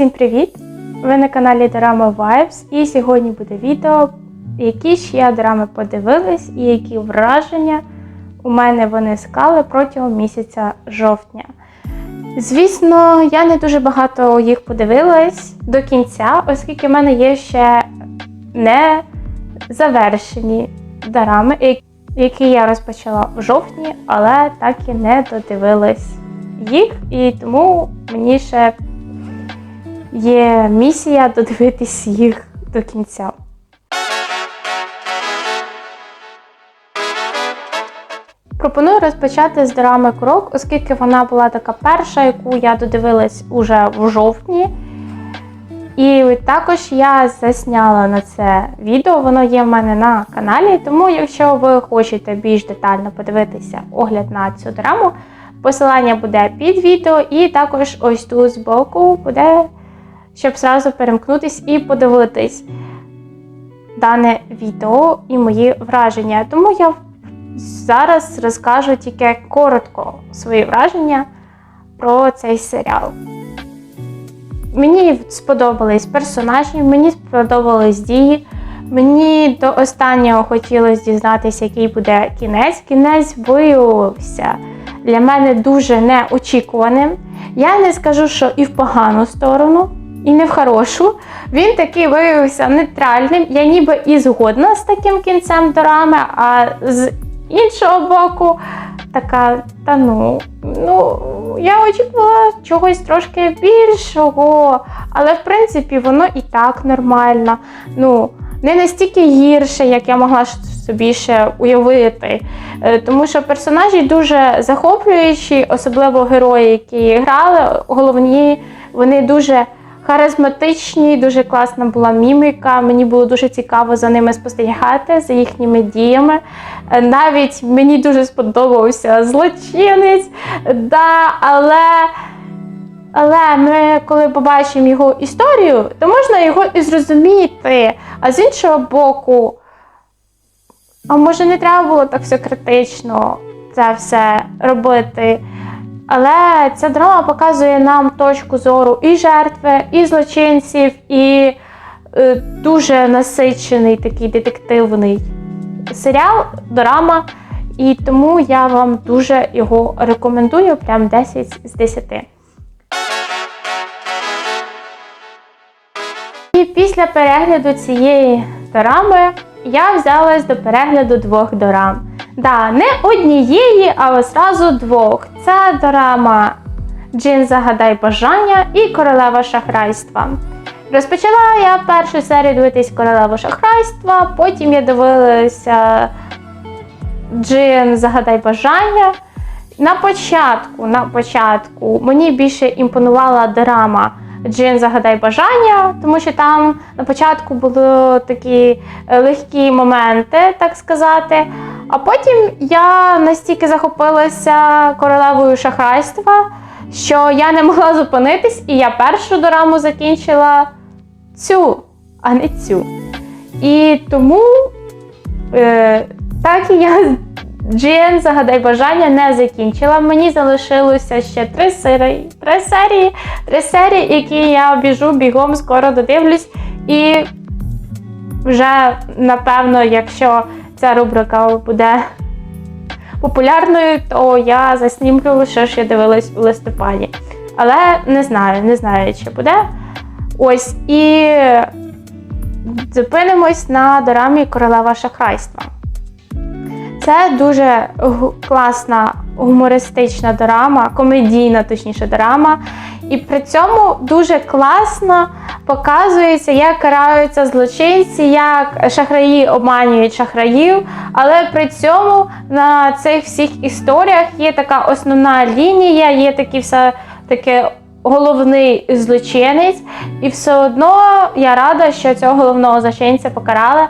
Всім привіт! Ви на каналі Дорама Vibes і сьогодні буде відео, які ж я драми подивилась і які враження у мене вони склали протягом місяця жовтня. Звісно, я не дуже багато їх подивилась до кінця, оскільки в мене є ще не завершені дарами, які я розпочала в жовтні, але так і не додивилась їх, і тому мені ще є місія додивитись їх до кінця. Пропоную розпочати з драми Крок, оскільки вона була така перша, яку я додивилась уже в жовтні. І також я засняла на це відео, воно є в мене на каналі. Тому, якщо ви хочете більш детально подивитися огляд на цю драму, посилання буде під відео, і також ось тут збоку буде, щоб зразу перемкнутись і подивитись дане відео і мої враження. Тому я зараз розкажу тільки коротко свої враження про цей серіал. Мені сподобались персонажі, мені сподобались дії. Мені до останнього хотілося дізнатися, який буде кінець. Кінець виявився для мене дуже неочікуваним. Я не скажу, що і в погану сторону, і не в хорошу. Він такий виявився нейтральним. Я ніби і згодна з таким кінцем дорами, а з іншого боку, така, та ну, ну, я очікувала чогось трошки більшого, але в принципі воно і так нормально. Ну, не настільки гірше, як я могла собі ще уявити. Е, Тому що персонажі дуже захоплюючі, особливо герої, які грали, головні, вони дуже харизматичні, дуже класна була міміка. Мені було дуже цікаво за ними спостерігати, за їхніми діями. Е, Навіть мені дуже сподобався злочинець, да, але. Але ми, коли побачимо його історію, то можна його і зрозуміти. А з іншого боку, а може не треба було так все критично це все робити. Але ця драма показує нам точку зору і жертви, і злочинців, і е, дуже насичений такий детективний серіал, драма. І тому я вам дуже його рекомендую, прям 10 з 10. І після перегляду цієї дорами я взялась до перегляду двох дорам. Да, не однієї, а одразу двох. Це дорама Джин Загадай бажання і Королева шахрайства. Розпочала я першу серію дивитись Королеву шахрайства, потім я дивилася Джин Загадай бажання. На початку, на початку мені більше імпонувала драма Джин Загадай бажання, тому що там на початку були такі е, легкі моменти, так сказати. А потім я настільки захопилася королевою шахрайства, що я не могла зупинитись, і я першу дораму закінчила цю, а не цю. І тому е, так і я Джин, загадай бажання не закінчила. Мені залишилося ще три серії, три серії, три серії, які я біжу бігом, скоро додивлюсь. І вже напевно, якщо ця рубрика буде популярною, то я заснімлю, що ж я дивилась у листопаді. Але не знаю, не знаю, чи буде. Ось і зупинимось на дорамі Королева шахрайства. Це дуже класна гумористична дорама, комедійна, точніше, дорама. І при цьому дуже класно показується, як караються злочинці, як шахраї обманюють шахраїв. Але при цьому на цих всіх історіях є така основна лінія, є такий все таки головний злочинець. І все одно я рада, що цього головного злочинця покарали.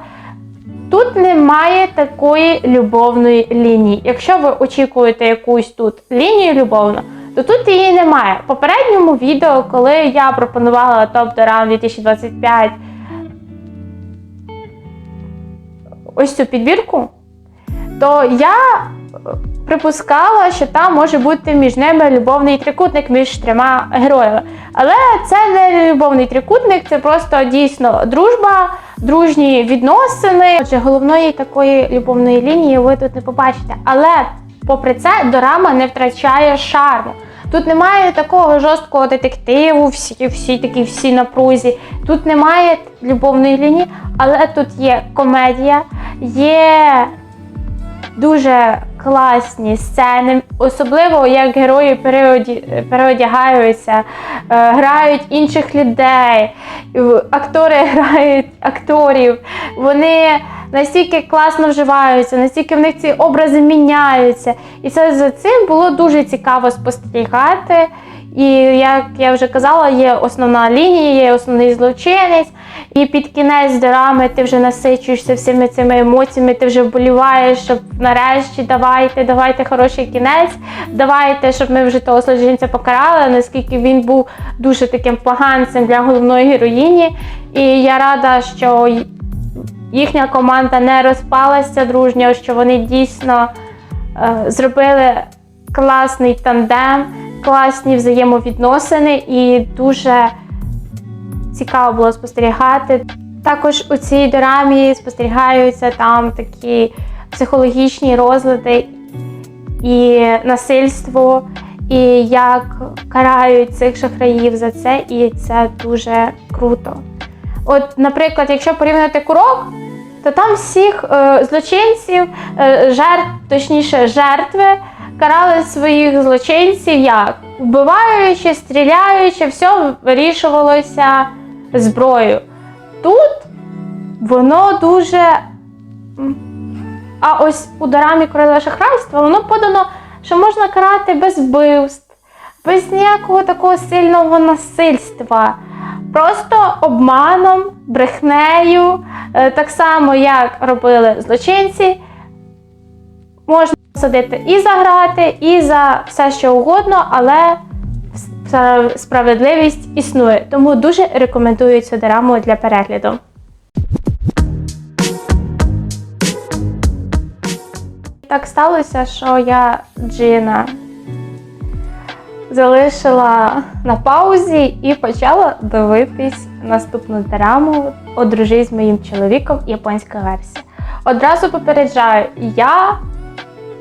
Тут немає такої любовної лінії. Якщо ви очікуєте якусь тут лінію любовну, то тут її немає. В попередньому відео, коли я пропонувала топ дорам 2025 ось цю підбірку, то я припускала, що там може бути між ними любовний трикутник між трьома героями. Але це не любовний трикутник, це просто дійсно дружба, дружні відносини. Отже, головної такої любовної лінії ви тут не побачите. Але попри це, дорама не втрачає шарму. Тут немає такого жорсткого детективу, всі, всі такі всі напрузі. Тут немає любовної лінії, але тут є комедія, є дуже класні сцени, особливо як герої переодягаються, е, грають інших людей, актори грають акторів. Вони настільки класно вживаються, настільки в них ці образи міняються. І це за цим було дуже цікаво спостерігати. І як я вже казала, є основна лінія, є основний злочинець. І під кінець драми ти вже насичуєшся всіми цими емоціями, ти вже вболіваєш, щоб нарешті давайте, давайте хороший кінець, давайте, щоб ми вже того злочинця покарали, наскільки він був дуже таким поганцем для головної героїні. І я рада, що їхня команда не розпалася дружньо, що вони дійсно е, зробили класний тандем, класні взаємовідносини і дуже цікаво було спостерігати. Також у цій дорамі спостерігаються там такі психологічні розлади і насильство, і як карають цих шахраїв за це, і це дуже круто. От, наприклад, якщо порівняти курок, то там всіх е, злочинців, е, жертв, точніше, жертви карали своїх злочинців як? Вбиваючи, стріляючи, все вирішувалося зброєю. Тут воно дуже. А ось у дорамі королева шахрайства воно подано, що можна карати без вбивств, без ніякого такого сильного насильства. Просто обманом, брехнею, е, так само, як робили злочинці, можна садити і за грати, і за все, що угодно, але справедливість існує. Тому дуже рекомендую цю дораму для перегляду. Так сталося, що я Джина залишила на паузі і почала дивитись наступну драму Одружись з моїм чоловіком японська версія. Одразу попереджаю, я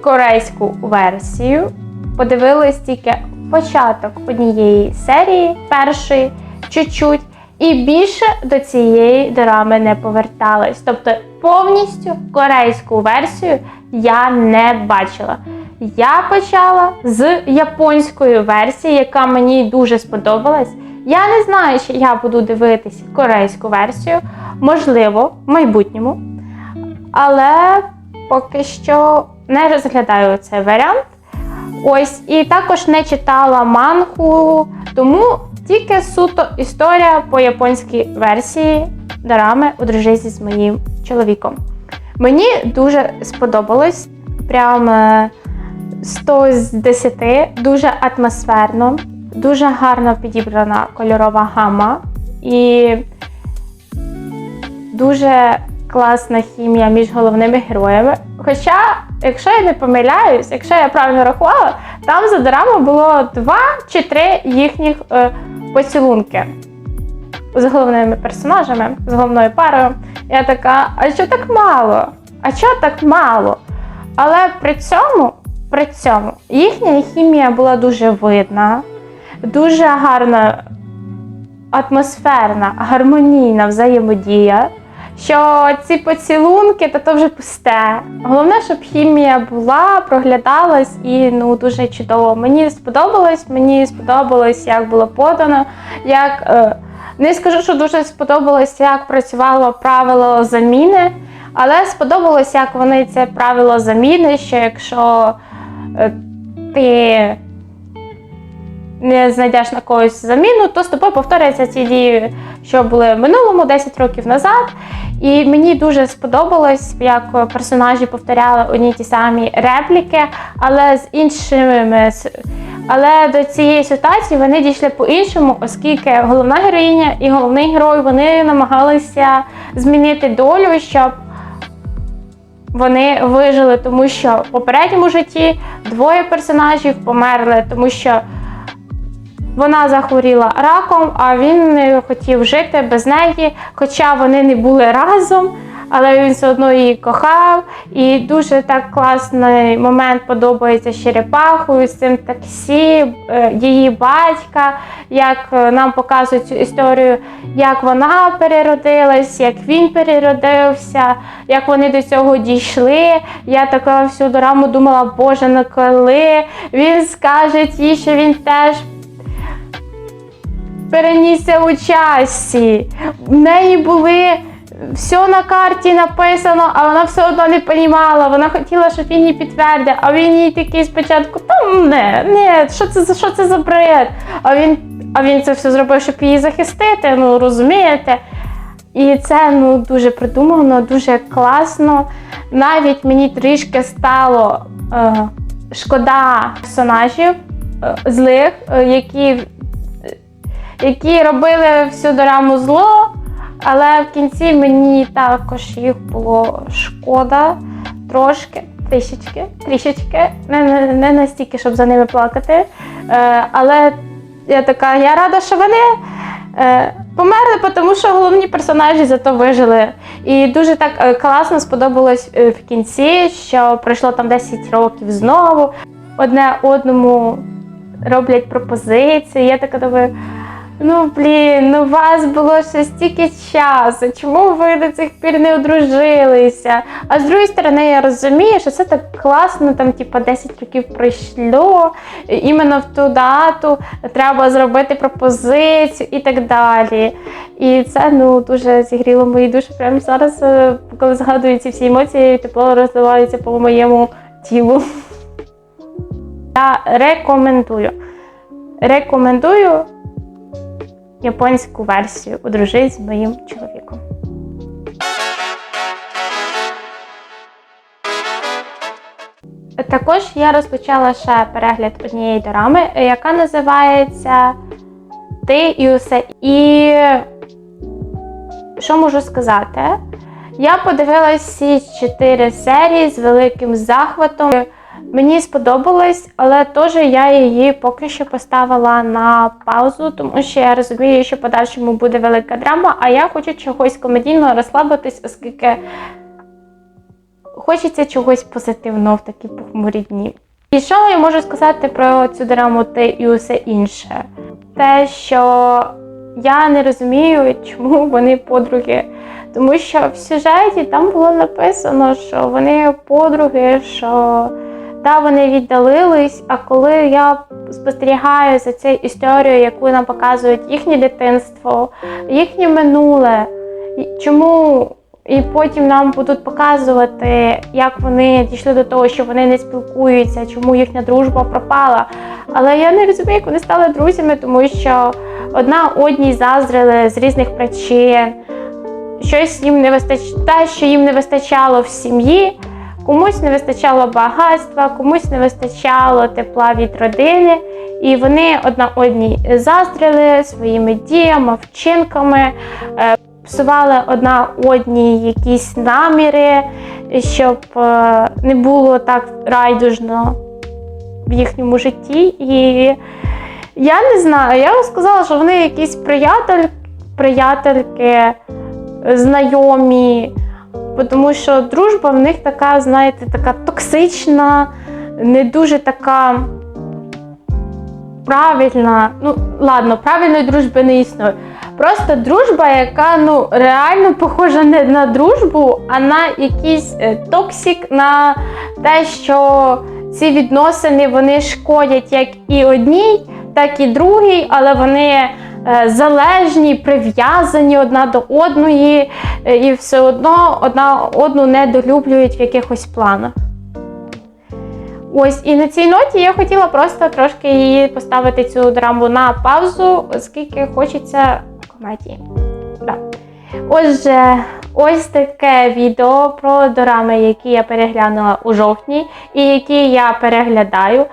корейську версію подивилась тільки початок однієї серії, першої, чуть-чуть, і більше до цієї драми не поверталась. Тобто повністю корейську версію я не бачила. Я почала з японської версії, яка мені дуже сподобалась. Я не знаю, чи я буду дивитись корейську версію, можливо, в майбутньому. Але поки що не розглядаю цей варіант. Ось, і також не читала мангу, тому тільки суто історія по японській версії дорами одружися з моїм чоловіком. Мені дуже сподобалось. Прям е, 100 з 10, дуже атмосферно, дуже гарно підібрана кольорова гама і дуже класна хімія між головними героями. Хоча, якщо я не помиляюсь, якщо я правильно рахувала, там за дорами було два чи три їхніх е, поцілунки з головними персонажами, з головною парою. Я така, а що так мало? А чого так мало? Але при цьому, при цьому їхня хімія була дуже видна, дуже гарна, атмосферна, гармонійна взаємодія. Що ці поцілунки, то то вже пусте. Головне, щоб хімія була, проглядалась і ну дуже чудово. Мені сподобалось, мені сподобалось, як було подано, як е, не скажу, що дуже сподобалось, як працювало правило заміни, але сподобалось, як вони це правило заміни, що якщо е, ти не знайдеш на когось заміну, то з тобою повторяться ці дії, що були в минулому 10 років назад. І мені дуже сподобалось, як персонажі повторяли одні ті самі репліки, але з іншими. Але до цієї ситуації вони дійшли по-іншому, оскільки головна героїня і головний герой вони намагалися змінити долю, щоб вони вижили, тому що в попередньому житті двоє персонажів померли, тому що вона захворіла раком, а він не хотів жити без неї, хоча вони не були разом. Але він все одно її кохав, і дуже так класний момент подобається черепахою, з цим таксі, е, її батька, як е, нам показують цю історію, як вона переродилась, як він переродився, як вони до цього дійшли. Я така всю дораму думала, боже, ну коли він скаже їй, що він теж перенісся у часі. В неї були. Все на карті написано, а вона все одно не понімала. Вона хотіла, щоб він їй підтвердив, а він їй такий спочатку, там не, не, що це що це за бред? А він, а він це все зробив, щоб її захистити, ну розумієте? І це ну дуже придумано, дуже класно. Навіть мені трішки стало е, шкода персонажів е, злих, е, які, які робили всю дораму зло. Але в кінці мені також їх було шкода трошки, трішечки, трішечки, не, не, не настільки, щоб за ними плакати. Е, але я така, я рада, що вони е, померли, тому що головні персонажі зато вижили. І дуже так е, класно сподобалось е, в кінці, що пройшло там 10 років знову. Одне одному роблять пропозиції. Я така думаю. Ну блін, ну у вас було ще стільки часу. Чому ви до цих пір не одружилися? А з другої сторони, я розумію, що це так класно, там, типа, 10 років пройшло, іменно в ту дату треба зробити пропозицію і так далі. І це ну дуже зігріло мої душі. Прямо зараз, е, коли згадую ці всі емоції, тепло розливається по моєму тілу. Я рекомендую. Рекомендую японську версію одружись з моїм чоловіком. Також я розпочала ще перегляд однієї дорами, яка називається Ти і усе. І що можу сказати? Я подивилася всі чотири серії з великим захватом. Мені сподобалось, але теж я її поки що поставила на паузу, тому що я розумію, що в подальшому буде велика драма, а я хочу чогось комедійного розслабитись, оскільки хочеться чогось позитивного в такі похмурі дні. І що я можу сказати про цю драму ти і усе інше? Те, що я не розумію, чому вони подруги. Тому що в сюжеті там було написано, що вони подруги, що та вони віддалились. А коли я спостерігаю за цією історією, яку нам показують їхнє дитинство, їхнє минуле, чому і потім нам будуть показувати, як вони дійшли до того, що вони не спілкуються, чому їхня дружба пропала. Але я не розумію, як вони стали друзями, тому що одна одній заздрили з різних причин. Щось їм не вистачало, те, що їм не вистачало в сім'ї, комусь не вистачало багатства, комусь не вистачало тепла від родини. І вони одна одній заздрили своїми діями, вчинками, е, псували одна одній якісь наміри, щоб е, не було так райдужно в їхньому житті. І я не знаю, я б сказала, що вони якісь приятель, приятельки, знайомі, тому що дружба в них така, знаєте, така токсична, не дуже така правильна. Ну, ладно, правильної дружби не існує. Просто дружба, яка ну реально похожа не на дружбу, а на якийсь е, токсик, на те, що ці відносини вони шкодять як і одній, так і другій, але вони залежні, прив'язані одна до одної, е, і все одно одна одну недолюблюють в якихось планах. Ось і на цій ноті я хотіла просто трошки її поставити цю драму на паузу, оскільки хочеться комедії. Да. Отже, ось таке відео про дорами, які я переглянула у жовтні і які я переглядаю.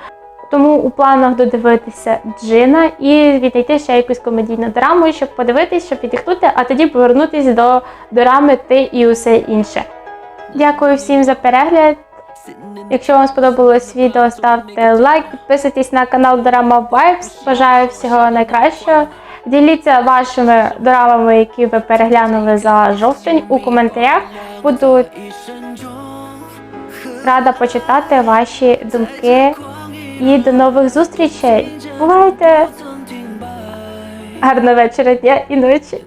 Тому у планах додивитися Джина і віднайти ще якусь комедійну драму, щоб подивитись, щоб віддихнути, а тоді повернутися до дорами ти і усе інше. Дякую всім за перегляд. Якщо вам сподобалось відео, ставте лайк, підписуйтесь на канал Дорама Vibes. Бажаю всього найкращого. Діліться вашими дорамами, які ви переглянули за жовтень у коментарях. Буду рада почитати ваші думки. І до нових зустрічей. Бувайте! Гарного вечора, дня і ночі!